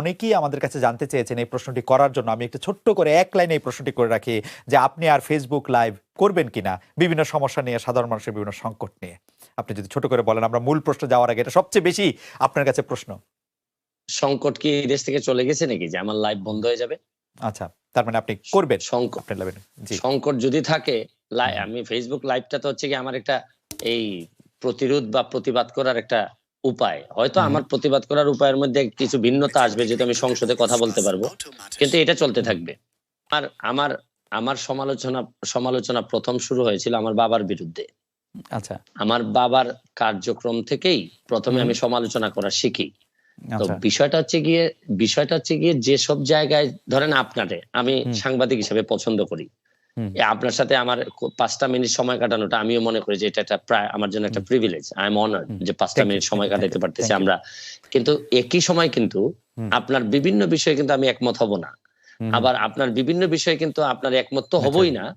অনেকেই আমাদের কাছে জানতে চেয়েছেন এই প্রশ্নটি করার জন্য। আমি একটু ছোট্ট করে এক লাইনে এই প্রশ্নটি করে রাখি যে আপনি আর ফেসবুক লাইভ করবেন কিনা? বিভিন্ন সমস্যা নিয়ে সাধারণ মানুষের বিভিন্ন সংকট নিয়ে। আপনি যদি ছোট করে বলেন আমরা মূল প্রশ্ন যাওয়ার আগে এটা সবচেয়ে বেশি আপনার কাছে প্রশ্ন। সংকট কি এই দেশ থেকে চলে গেছে নাকি? যে আমার লাইভ বন্ধ হয়ে যাবে? আচ্ছা তার মানে আপনি করবেন। সংকট। সংকট যদি থাকে আমি ফেসবুক লাইভটা তো হচ্ছে কি আমার একটা এই প্রতিরোধ বা প্রতিবাদ করার একটা উপায়। হয়তো আমার প্রতিবাদ করার উপায়ের মধ্যে কিছু ভিন্নতা আসবে যেহেতু আমি সংসদে কথা বলতে পারব। কিন্তু এটা চলতে থাকবে। আর আমার আমার সমালোচনা সমালোচনা প্রথম শুরু হয়েছিল আমার বাবার বিরুদ্ধে। আচ্ছা। আমার বাবার কার্যক্রম থেকেই প্রথমে আমি সমালোচনা করা শিখি। তো আচ্ছা। বিষয়টা হচ্ছে গিয়ে বিষয়টা হচ্ছে গিয়ে যেসব জায়গায় ধরেন আপনারে আমি সাংবাদিক হিসেবে পছন্দ করি। আপনার সাথে আমার পাঁচটা মিনিট সময় কাটানোটা আমিও মনে করি যে এটা একটা প্রায় আমার জন্য একটা প্রিভিলেজ আই এম অনার্ড যে পাঁচটা মিনিট সময় কাটাতে পারতেছি আমরা। কিন্তু একই সময় কিন্তু আপনার বিভিন্ন বিষয়ে কিন্তু আমি একমত হব না। আবার আপনার বিভিন্ন বিষয়ে কিন্তু আপনার একমত তো হবই না।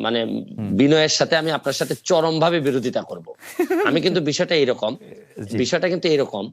মানে বিনয়ের সাথে আমি আপনার সাথে চরম ভাবে বিরোধিতা করব। আমি কিন্তু বিষয়টা এরকম। বিষয়টা কিন্তু এরকম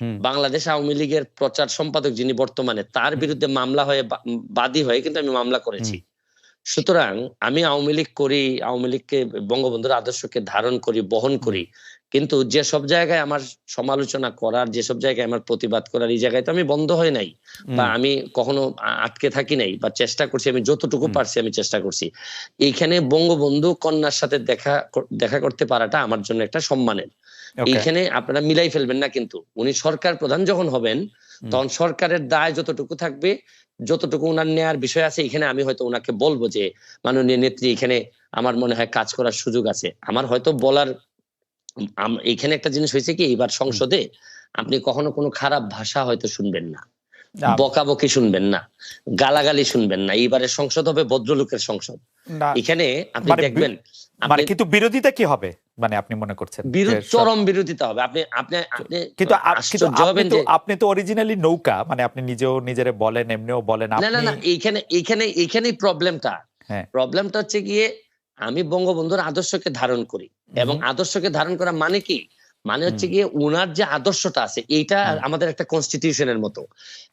বাংলাদেশ আওয়ামী লীগের প্রচার সম্পাদক যিনি বর্তমানে তার বিরুদ্ধে মামলা হয়ে বাদী হয়ে কিন্তু আমি মামলা করেছি। সুতরাং আমি আওয়ামী লীগ করি আওয়ামী লীগকে বঙ্গবন্ধুর আদর্শকে ধারণ করি বহন করি। কিন্তু যে সব জায়গায় আমার সমালোচনা করার যেসব জায়গায় আমার প্রতিবাদ করার এই জায়গায় তো আমি বন্ধ হয় নাই। বা আমি কখনো আটকে থাকি নাই বা চেষ্টা করছি আমি যতটুকু পারছি আমি চেষ্টা করছি। এইখানে বঙ্গবন্ধু কন্যার সাথে দেখা দেখা করতে পারাটা আমার জন্য একটা সম্মানের। এইখানে আপনারা মিলাই ফেলবেন না কিন্তু। উনি সরকার প্রধান যখন হবেন তখন সরকারের দায় যতটুকু থাকবে যতটুকু উনার নেয়ার বিষয় আছে এখানে আমি হয়তো উনাকে বলব যে মাননীয় নেত্রী এখানে আমার মনে হয় কাজ করার সুযোগ আছে। আমার হয়তো বলার এইখানে একটা জিনিস হয়েছে কি এবার সংসদে আপনি কখনো কোনো খারাপ ভাষা হয়তো শুনবেন না। বকাবকি শুনবেন না। গালাগালি শুনবেন না। এইবারের সংসদ হবে ভদ্রলোকের সংসদ। এখানে আপনি মানে দেখবেন মানে কিন্তু বিরোধিতা কি হবে মানে আপনি মনে করছেন? বিরোধ চরম বিরোধিতা হবে। আপনি আপনি আপনি কিন্তু আপনি তো যে আপনি তো অরিজিনালি নৌকা মানে আপনি নিজেও নিজেরে বলেন এমনিও বলেন না না না এইখানে এইখানে এইখানেই প্রবলেমটা হ্যাঁ। প্রবলেমটা হচ্ছে গিয়ে আমি বঙ্গবন্ধুর আদর্শকে ধারণ করি। এবং আদর্শকে ধারণ করা মানে কি? মানে হচ্ছে গিয়ে উনার যে আদর্শটা আছে এইটা আমাদের একটা কনস্টিটিউশনের মতো।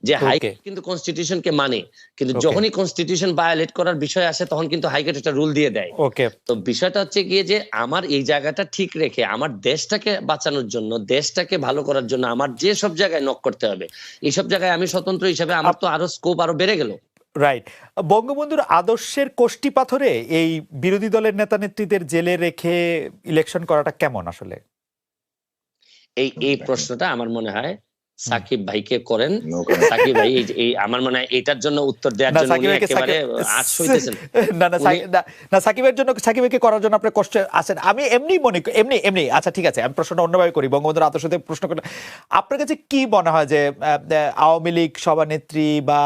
যে. হাইকোর্ট কিন্তু কনস্টিটিউশনকে মানে। কিন্তু. যখনই কনস্টিটিউশন ভায়োলেট করার বিষয় আসে তখন কিন্তু হাইকোর্ট একটা রুল দিয়ে দেয়। ওকে তো বিষয়টা হচ্ছে গিয়ে যে আমার এই জায়গাটা ঠিক রেখে আমার দেশটাকে বাঁচানোর জন্য দেশটাকে ভালো করার জন্য আমার যে সব জায়গায় নক করতে হবে এইসব জায়গায় আমি স্বতন্ত্র হিসাবে আমার তো আরও স্কোপ আরও বেড়ে গেল। রাইট বঙ্গবন্ধুর আদর্শের কোষ্টি পাথরে এই বিরোধী দলের নেতা নেত্রীদের জেলে রেখে ইলেকশন করাটা কেমন আসলে? এই এই প্রশ্নটা আমার মনে হয় সাকিব ভাইকে করেন। সাকিব ভাই এই আমার মনে হয় এটার জন্য উত্তর দেওয়ার না, জন্য উনি একেবারে আজ হইতেছেন। না না না, সাকিবের জন্য সাকিবকে করার জন্য আপনার কষ্ট আছেন। আমি এমনি মনে করি- এমনি এমনি। আচ্ছা ঠিক আছে আমি প্রশ্নটা অন্যভাবে করি। বঙ্গবন্ধুর আদর্শ থেকে প্রশ্ন করলে আপনার কাছে কি মনে হয় যে আওয়ামী লীগ সভানেত্রী বা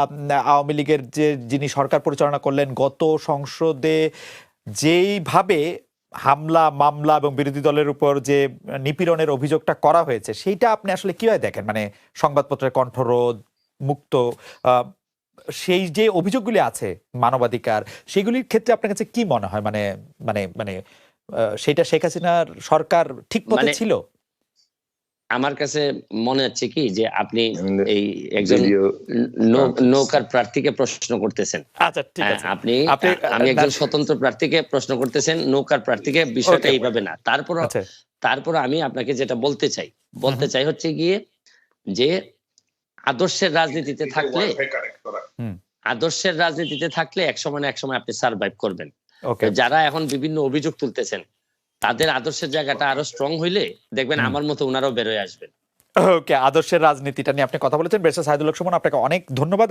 আওয়ামী লীগের যে যিনি সরকার পরিচালনা করলেন গত সংসদে যেইভাবে হামলা মামলা এবং বিরোধী দলের উপর যে নিপীড়নের অভিযোগটা করা হয়েছে সেইটা আপনি আসলে কীভাবে দেখেন? মানে সংবাদপত্রের কণ্ঠরোধ মুক্ত সেই যে অভিযোগগুলি আছে মানবাধিকার সেগুলির ক্ষেত্রে আপনার কাছে কি মনে হয়? মানে মানে মানে সেটা শেখ হাসিনার সরকার ঠিক পথে মানে মানে- ছিল? আমার কাছে মনে হচ্ছে কি যে আপনি এই একজন নৌ- নৌকার প্রার্থীকে প্রশ্ন করতেছেন। আচ্ছা ঠিক হ্যাঁ, আছে। আপনি আপনি- আমি একজন স্বতন্ত্র প্রার্থীকে প্রশ্ন করতেছেন নৌকার প্রার্থীকে বিষয়টা এইভাবে না। তারপর আচ্ছা। তারপর আমি আপনাকে যেটা বলতে চাই বলতে চাই হচ্ছে গিয়ে যে আদর্শের রাজনীতিতে থাকলে আদর্শের রাজনীতিতে থাকলে এক সময় না এক সময় আপনি সার্ভাইভ করবেন। যারা এখন বিভিন্ন অভিযোগ তুলতেছেন তাদের আদর্শের জায়গাটা আরও স্ট্রং হইলে দেখবেন আমার মতো ওনারাও বেরোয় আসবেন। ওকে আদর্শের রাজনীতিটা নিয়ে আপনি কথা বলেছেন। বেশ সাইদুল সুমন আপনাকে অনেক ধন্যবাদ।